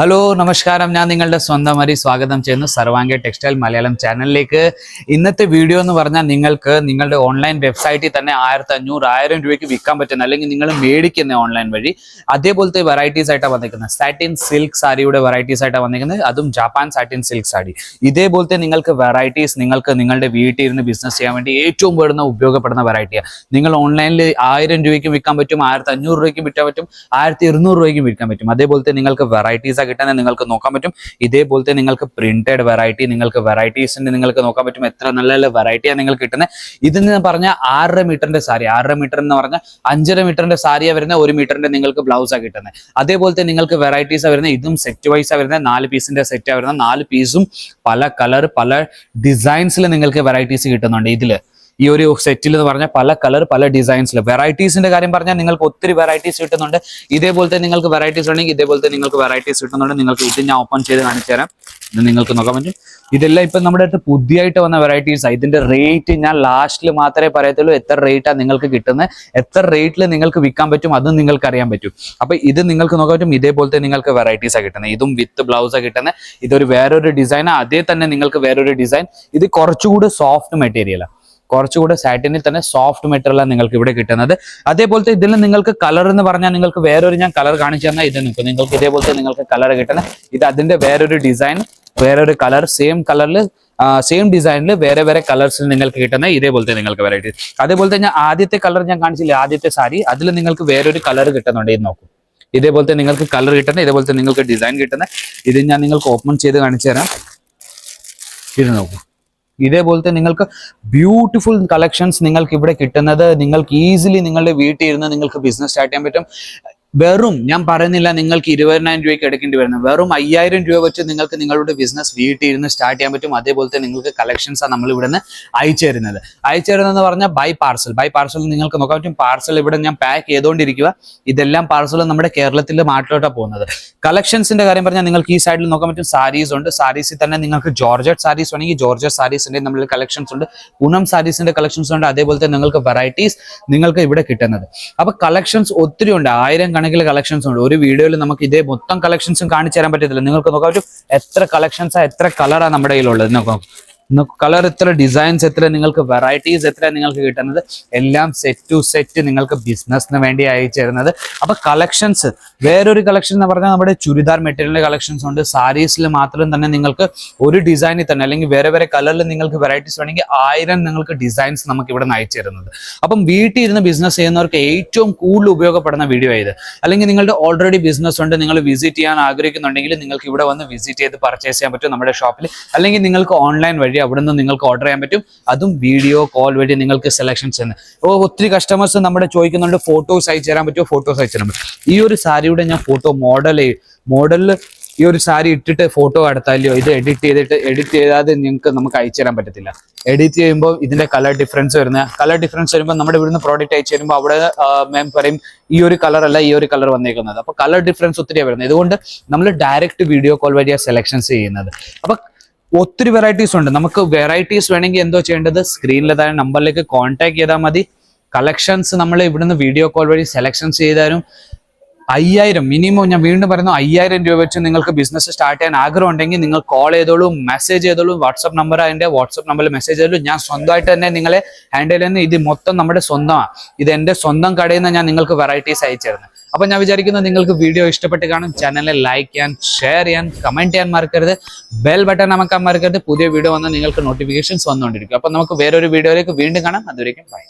Hello നമസ്കാരം. ഞാൻ നിങ്ങളുടെ സ്വന്തം വരി സ്വാഗതം ചെയ്യുന്നു സർവാംഗ ടെക്സ്റ്റൈൽ മലയാളം ചാനലിലേക്ക്. ഇന്നത്തെ വീഡിയോ എന്ന് പറഞ്ഞാൽ നിങ്ങൾക്ക് നിങ്ങളുടെ ഓൺലൈൻ വെബ്സൈറ്റിൽ തന്നെ ആയിരത്തി അഞ്ഞൂറ് ആയിരം രൂപയ്ക്ക് വിൽക്കാൻ പറ്റുന്ന അല്ലെങ്കിൽ നിങ്ങൾ മേടിക്കുന്ന ഓൺലൈൻ വഴി അതേപോലത്തെ വെറൈറ്റീസ് ആയിട്ടാണ് വന്നിരിക്കുന്നത്. സാറ്റിൻ സിൽക്ക് സാരിയുടെ വെറൈറ്റീസ് ആയിട്ടാണ് വന്നിരിക്കുന്നത്. അതും ജാപ്പാൻ സാറ്റിൻ സിൽക്ക് സാരി. ഇതേപോലത്തെ നിങ്ങൾക്ക് വെറൈറ്റീസ് നിങ്ങൾക്ക് നിങ്ങളുടെ വീട്ടിൽ ഇരുന്ന് ബിസിനസ് ചെയ്യാൻ വേണ്ടി ഏറ്റവും പെടുന്ന ഉപയോഗപ്പെടുന്ന വെറൈറ്റിയാണ് നിങ്ങൾ ഓൺലൈനിൽ ആയിരം രൂപയ്ക്കും വിൽക്കാൻ പറ്റും ആയിരത്തി അഞ്ഞൂറ് രൂപയ്ക്കും വിൽക്കാൻ പറ്റും ആയിരത്തി ഇരുന്നൂറ് രൂപയ്ക്കും വിൽക്കാൻ പറ്റും. അതേപോലത്തെ നിങ്ങൾക്ക് വെറൈറ്റീസ് കിട്ടുന്നത് നിങ്ങൾക്ക് നോക്കാൻ പറ്റും. ഇതേപോലത്തെ നിങ്ങൾക്ക് പ്രിന്റഡ് വെറൈറ്റി നിങ്ങൾക്ക് വെറൈറ്റീസിന്റെ നിങ്ങൾക്ക് നോക്കാൻ പറ്റും എത്ര നല്ല നല്ല വെറൈറ്റിയാണ് നിങ്ങൾക്ക് കിട്ടുന്നത് ഇതിന് പറഞ്ഞ ആറര മീറ്ററിന്റെ സാരി ആറര മീറ്റർ എന്ന് പറഞ്ഞാൽ അഞ്ചര മീറ്ററിന്റെ സാരിയാണ് വരുന്നത് ഒരു മീറ്ററിന്റെ നിങ്ങൾക്ക് ബ്ലൗസാണ് കിട്ടുന്നത് അതേപോലത്തെ നിങ്ങൾക്ക് വെറൈറ്റീസ് വരുന്നത് ഇതും സെറ്റ് വൈസ് വരുന്നത് നാല് പീസിന്റെ സെറ്റ് വരുന്നത് നാല് പീസും പല കളർ പല ഡിസൈൻസിൽ നിങ്ങൾക്ക് വെറൈറ്റീസ് കിട്ടുന്നുണ്ട് ഇതിൽ. ഈ ഒരു സെറ്റിൽ എന്ന് പറഞ്ഞാൽ പല കളർ പല ഡിസൈൻസിൽ വെറൈറ്റീസിന്റെ കാര്യം പറഞ്ഞാൽ നിങ്ങൾക്ക് ഒത്തിരി വെറൈറ്റീസ് കിട്ടുന്നുണ്ട്. ഇതേപോലത്തെ നിങ്ങൾക്ക് വെറൈറ്റീസ് ഉണ്ടെങ്കിൽ ഇതേപോലത്തെ നിങ്ങൾക്ക് വെറൈറ്റീസ് കിട്ടുന്നുണ്ട്. നിങ്ങൾക്ക് ഇത് ഞാൻ ഓപ്പൺ ചെയ്ത് കാണിച്ചു തരാം. ഇത് നിങ്ങൾക്ക് നോക്കാൻ പറ്റും. ഇതെല്ലാം ഇപ്പം നമ്മുടെ അടുത്ത് പുതിയതായിട്ട് വന്ന വെറൈറ്റീസ് ഇതിന്റെ റേറ്റ് ഞാൻ ലാസ്റ്റിൽ മാത്രമേ പറയത്തുള്ളൂ. എത്ര റേറ്റാണ് നിങ്ങൾക്ക് കിട്ടുന്നത്. എത്ര റേറ്റിൽ നിങ്ങൾക്ക് വിൽക്കാൻ പറ്റും അതും നിങ്ങൾക്ക് അറിയാൻ പറ്റും. അപ്പൊ ഇത് നിങ്ങൾക്ക് നോക്കാൻ പറ്റും. ഇതേപോലത്തെ നിങ്ങൾക്ക് വെറൈറ്റീസ് ആണ് കിട്ടുന്നത്. ഇതും വിത്ത് ബ്ലൗസ് ആണ് കിട്ടുന്നത്. ഇതൊരു വേറൊരു ഡിസൈൻ അതേ തന്നെ നിങ്ങൾക്ക് വേറൊരു ഡിസൈൻ ഇത് കുറച്ചുകൂടി സോഫ്റ്റ് മെറ്റീരിയലാണ് കുറച്ചുകൂടെ സാറ്റിനിൽ തന്നെ സോഫ്റ്റ് മെറ്റീരിയലാണ് നിങ്ങൾക്ക് ഇവിടെ കിട്ടുന്നത്. അതേപോലത്തെ ഇതിൽ നിങ്ങൾക്ക് കളർ എന്ന് പറഞ്ഞാൽ നിങ്ങൾക്ക് വേറൊരു ഞാൻ കളർ കാണിച്ചു തന്നാൽ ഇത് നിൽക്കും. നിങ്ങൾക്ക് ഇതേപോലത്തെ നിങ്ങൾക്ക് കളർ കിട്ടുന്നത് ഇത് അതിന്റെ വേറൊരു ഡിസൈൻ വേറൊരു കളർ സെയിം കളറിൽ സെയിം ഡിസൈനിൽ വേറെ വേറെ കളേഴ്സിൽ നിങ്ങൾക്ക് കിട്ടുന്ന ഇതേപോലത്തെ നിങ്ങൾക്ക് വെറൈറ്റി അതേപോലത്തെ ഞാൻ ആദ്യത്തെ കളർ ഞാൻ കാണിച്ചില്ല ആദ്യത്തെ സാരി അതിൽ നിങ്ങൾക്ക് വേറൊരു കളർ കിട്ടുന്നുണ്ട്. ഇത് നോക്കൂ. ഇതേപോലത്തെ നിങ്ങൾക്ക് കളർ കിട്ടുന്ന ഇതേപോലത്തെ നിങ്ങൾക്ക് ഡിസൈൻ കിട്ടുന്ന ഇത് ഞാൻ നിങ്ങൾക്ക് ഓപ്പൺ ചെയ്ത് കാണിച്ചു തരാം. ഇത് നോക്കൂ. ഇതേപോലത്തെ നിങ്ങൾക്ക് ബ്യൂട്ടിഫുൾ കളക്ഷൻസ് നിങ്ങൾക്ക് ഇവിടെ കിട്ടുന്നത് നിങ്ങൾക്ക് ഈസിലി നിങ്ങളുടെ വീട്ടിൽ ഇരുന്ന് നിങ്ങൾക്ക് ബിസിനസ് സ്റ്റാർട്ട് ചെയ്യാൻ പറ്റും. വെറും ഞാൻ പറയുന്നില്ല നിങ്ങൾക്ക് ഇരുപതിനായിരം രൂപയ്ക്ക് എടുക്കേണ്ടി വരുന്നത് വെറും അയ്യായിരം രൂപ വെച്ച് നിങ്ങൾക്ക് നിങ്ങളുടെ ബിസിനസ് വീട്ടിൽ ഇരുന്ന് സ്റ്റാർട്ട് ചെയ്യാൻ പറ്റും. അതേപോലെ തന്നെ നിങ്ങൾക്ക് കളക്ഷൻസ് ആണ് നമ്മൾ ഇവിടെ നിന്ന് അയച്ചു തരുന്നത്. അയച്ചു തരുന്നതെന്ന് പറഞ്ഞാൽ ബൈ പാർസൽ ബൈ പാർസൽ നിങ്ങൾക്ക് നോക്കാൻ പറ്റും. പാർസൽ ഇവിടെ ഞാൻ പാക്ക് ചെയ്തുകൊണ്ടിരിക്കുക ഇതെല്ലാം പാർസൽ നമ്മുടെ കേരളത്തിലെ മാറ്റിലോട്ടാണ് പോകുന്നത്. കളക്ഷൻസിന്റെ കാര്യം പറഞ്ഞാൽ നിങ്ങൾക്ക് ഈ സൈഡിൽ നോക്കാൻ പറ്റും. സാരീസ് ഉണ്ട്. സാരീസിൽ തന്നെ നിങ്ങൾക്ക് ജോർജറ്റ് സാരീസ് വേണമെങ്കിൽ ജോർജറ്റ് സാരീസിന്റെ നമ്മൾ കളക്ഷൻസ് ഉണ്ട്. പൂനം സാരീസിന്റെ കളക്ഷൻസ് ഉണ്ട്. അതേപോലെ തന്നെ നിങ്ങൾക്ക് വെറൈറ്റീസ് നിങ്ങൾക്ക് ഇവിടെ കിട്ടുന്നത്. അപ്പൊ കളക്ഷൻസ് ഒത്തിരി ഉണ്ട്. ആയിരം കണക്കിൽ കളക്ഷൻസ് ഉണ്ട്. ഒരു വീഡിയോയിൽ നമുക്ക് ഇതേ മൊത്തം കളക്ഷൻസും കാണിച്ചു തരാൻ പറ്റത്തില്ല. നിങ്ങൾക്ക് നോക്കാം എത്ര കളക്ഷൻസാ എത്ര കളറാണ് നമ്മുടെ കയ്യിലുള്ളത്. നോക്കാം. കളർ എത്ര ഡിസൈൻസ് എത്ര നിങ്ങൾക്ക് വെറൈറ്റീസ് എത്ര നിങ്ങൾക്ക് കിട്ടുന്നത് എല്ലാം സെറ്റ് ടു സെറ്റ് നിങ്ങൾക്ക് ബിസിനസ്സിന് വേണ്ടി അയച്ചു തരുന്നത് അപ്പൊ കളക്ഷൻസ് വേറൊരു കളക്ഷൻ എന്ന് പറഞ്ഞാൽ നമ്മുടെ ചുരിദാർ മെറ്റീരിയലിന്റെ കളക്ഷൻസ് ഉണ്ട്. സാരീസിൽ മാത്രം തന്നെ നിങ്ങൾക്ക് ഒരു ഡിസൈനിൽ തന്നെ അല്ലെങ്കിൽ വേറെ വേറെ കളറിൽ നിങ്ങൾക്ക് വെറൈറ്റീസ് വേണമെങ്കിൽ ആയിരം നിങ്ങൾക്ക് ഡിസൈൻസ് നമുക്ക് ഇവിടെ നിന്ന് അയച്ചു തരുന്നത്. അപ്പം വീട്ടിൽ ഇരുന്ന് ബിസിനസ് ചെയ്യുന്നവർക്ക് ഏറ്റവും കൂടുതൽ ഉപയോഗപ്പെടുന്ന വീഡിയോ ഇത് അല്ലെങ്കിൽ നിങ്ങളുടെ ഓൾറെഡി ബിസിനസ് ഉണ്ട് നിങ്ങൾ വിസിറ്റ് ചെയ്യാൻ ആഗ്രഹിക്കുന്നുണ്ടെങ്കിൽ നിങ്ങൾക്ക് ഇവിടെ വന്ന് വിസിറ്റ് ചെയ്ത് പർച്ചേസ് ചെയ്യാൻ പറ്റും നമ്മുടെ ഷോപ്പിൽ അല്ലെങ്കിൽ നിങ്ങൾക്ക് ഓൺലൈൻ വഴി അവിടെ നിന്ന് നിങ്ങൾക്ക് ഓർഡർ ചെയ്യാൻ പറ്റും. അതും വീഡിയോ കോൾ വഴി നിങ്ങൾക്ക് സെലക്ഷൻസ് തന്നെ ഓ ഒത്തിരി കസ്റ്റമേഴ്സ് നമ്മുടെ ചോദിക്കുന്നുണ്ട് ഫോട്ടോസ് അയച്ചു തരാൻ പറ്റുമോ? ഫോട്ടോസ് അയച്ചു തരാൻ പറ്റും ഈ ഒരു സാരിയുടെ ഞാൻ ഫോട്ടോ മോഡൽ മോഡലിൽ ഈ ഒരു സാരി ഇട്ടിട്ട് ഫോട്ടോ എടുത്താലോ ഇത് എഡിറ്റ് ചെയ്തിട്ട് എഡിറ്റ് ചെയ്താതെ നിങ്ങൾക്ക് നമുക്ക് അയച്ചു തരാൻ പറ്റത്തില്ല. എഡിറ്റ് ചെയ്യുമ്പോൾ ഇതിന്റെ കളർ ഡിഫറൻസ് വരുന്ന കളർ ഡിഫറൻസ് വരുമ്പോൾ നമ്മുടെ ഇവിടുന്ന് പ്രോഡക്റ്റ് അയച്ചു തരുമ്പോൾ അവിടെ മാം പറയും ഈ ഒരു കളർ അല്ല ഈ ഒരു കളർ വന്നേക്കുന്നത്. അപ്പൊ കളർ ഡിഫറൻസ് ഒത്തിരി വരുന്നത്. ഇതുകൊണ്ട് നമ്മൾ ഡയറക്റ്റ് വീഡിയോ കോൾ വഴിയാണ് സെലക്ഷൻസ് ചെയ്യുന്നത്. അപ്പൊ ഒത്തിരി വെറൈറ്റീസ് ഉണ്ട്. നമുക്ക് വെറൈറ്റീസ് വേണമെങ്കിൽ എന്തോ ചെയ്യേണ്ടത്? സ്ക്രീനിൽ തന്നെ നമ്പറിലേക്ക് കോൺടാക്ട് ചെയ്താൽ മതി. കളക്ഷൻസ് നമ്മൾ ഇവിടുന്ന് വീഡിയോ കോൾ വഴി സെലക്ഷൻസ് ചെയ്താലും അയ്യായിരം മിനിമം ഞാൻ വീണ്ടും പറയുന്നു അയ്യായിരം രൂപ വെച്ച് നിങ്ങൾക്ക് ബിസിനസ് സ്റ്റാർട്ട് ചെയ്യാൻ ആഗ്രഹം ഉണ്ടെങ്കിൽ നിങ്ങൾ കോൾ ചെയ്തോളൂ മെസ്സേജ് ചെയ്തോളൂ വാട്സ്ആപ്പ് നമ്പർ അതിന്റെ വാട്സ്ആപ്പ് നമ്പറിൽ മെസ്സേജ് ചെയ്തോളൂ. ഞാൻ സ്വന്തമായിട്ട് തന്നെ നിങ്ങളെ ഹാൻഡിൽ ചെയ്യുന്ന ഇത് മൊത്തം നമ്മുടെ സ്വന്തമാണ്. ഇത് എന്റെ സ്വന്തം കടയിൽ നിന്ന് ഞാൻ നിങ്ങൾക്ക് വെറൈറ്റീസ് അയച്ചു തരുന്നത്. അപ്പൊ ഞാൻ വിചാരിക്കുന്നത് നിങ്ങൾക്ക് വീഡിയോ ഇഷ്ടപ്പെട്ട് കാണും. ചാനലിൽ ലൈക്ക് ചെയ്യാൻ ഷെയർ ചെയ്യാൻ കമന്റ് ചെയ്യാൻ മറക്കരുത്. ബെൽ ബട്ടൺ അമക്കാൻ മറക്കരുത്. പുതിയ വീഡിയോ വന്നാൽ നിങ്ങൾക്ക് നോട്ടിഫിക്കേഷൻസ് വന്നുകൊണ്ടിരിക്കും. അപ്പം നമുക്ക് വേറൊരു വീഡിയോയിലേക്ക് വീണ്ടും കാണാം. അതുവരേക്കും ബൈ